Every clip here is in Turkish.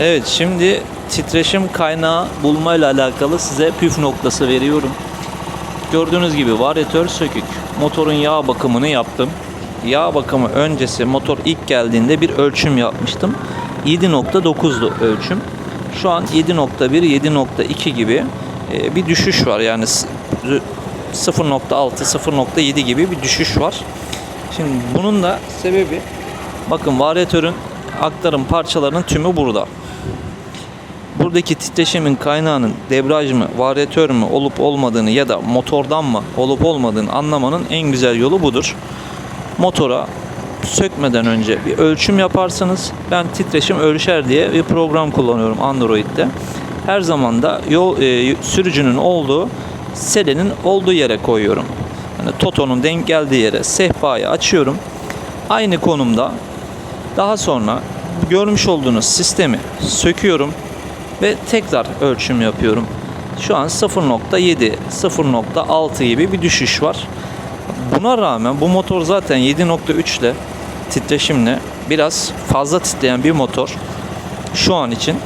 Evet şimdi titreşim kaynağı bulmayla alakalı size püf noktası veriyorum. Gördüğünüz gibi varyatör sökük. Motorun yağ bakımını yaptım. Yağ bakımı öncesi motor ilk geldiğinde bir ölçüm yapmıştım. 7.9'du ölçüm. Şu an 7.1, 7.2 gibi e, bir düşüş var. Yani s- 0.6, 0.7 gibi bir düşüş var. Şimdi bunun da sebebi bakın varyatörün aktarım parçalarının tümü burada. Buradaki titreşimin kaynağının debraj mı, varyatör mü olup olmadığını ya da motordan mı olup olmadığını anlamanın en güzel yolu budur. Motora sökmeden önce bir ölçüm yaparsınız. Ben titreşim ölçer diye bir program kullanıyorum Android'de. Her zaman da yol e, sürücünün olduğu selenin olduğu yere koyuyorum. Yani Toto'nun denk geldiği yere sehpayı açıyorum. Aynı konumda daha sonra görmüş olduğunuz sistemi söküyorum ve tekrar ölçüm yapıyorum. Şu an 0.7, 0.6 gibi bir düşüş var. Buna rağmen bu motor zaten 7.3 ile titreşimle biraz fazla titreyen bir motor şu an için.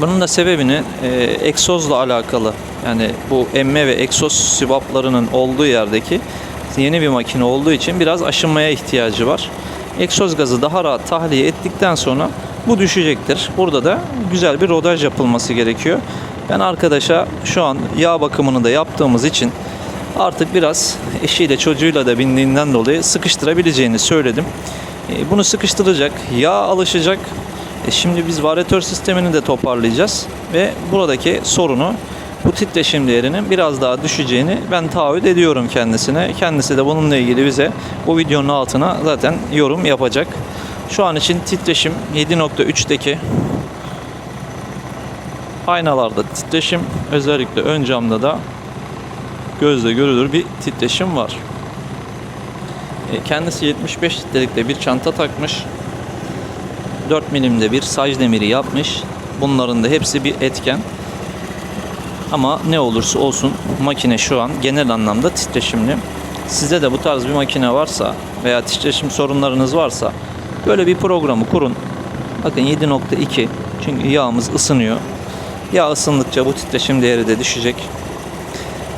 Bunun da sebebini e, egzozla alakalı. Yani bu emme ve egzoz sivaplarının olduğu yerdeki yeni bir makine olduğu için biraz aşınmaya ihtiyacı var. Egzoz gazı daha rahat tahliye ettikten sonra bu düşecektir. Burada da güzel bir rodaj yapılması gerekiyor. Ben arkadaşa şu an yağ bakımını da yaptığımız için artık biraz eşiyle çocuğuyla da bindiğinden dolayı sıkıştırabileceğini söyledim. E, Bunu sıkıştıracak, yağ alışacak. E, Şimdi biz varyatör sistemini de toparlayacağız ve buradaki sorunu bu titreşim değerinin biraz daha düşeceğini ben taahhüt ediyorum kendisine. Kendisi de bununla ilgili bize bu videonun altına zaten yorum yapacak. Şu an için titreşim 7.3'teki aynalarda titreşim özellikle ön camda da gözle görülür bir titreşim var. E, Kendisi 75 litrelikte bir çanta takmış. 4 milimde bir saj demiri yapmış. Bunların da hepsi bir etken. Ama ne olursa olsun makine şu an genel anlamda titreşimli. Size de bu tarz bir makine varsa veya titreşim sorunlarınız varsa böyle bir programı kurun. Bakın 7.2 çünkü yağımız ısınıyor. Yağ ısındıkça bu titreşim değeri de düşecek.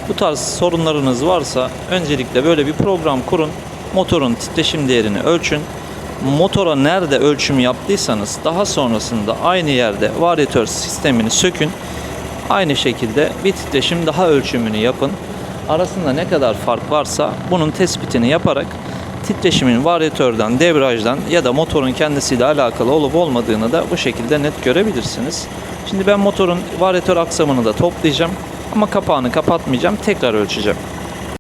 Bu tarz sorunlarınız varsa öncelikle böyle bir program kurun. Motorun titreşim değerini ölçün. Motora nerede ölçüm yaptıysanız daha sonrasında aynı yerde varyatör sistemini sökün. Aynı şekilde bir titreşim daha ölçümünü yapın. Arasında ne kadar fark varsa bunun tespitini yaparak titreşimin varyatörden, debrajdan ya da motorun kendisiyle alakalı olup olmadığını da bu şekilde net görebilirsiniz. Şimdi ben motorun varyatör aksamını da toplayacağım ama kapağını kapatmayacağım. Tekrar ölçeceğim.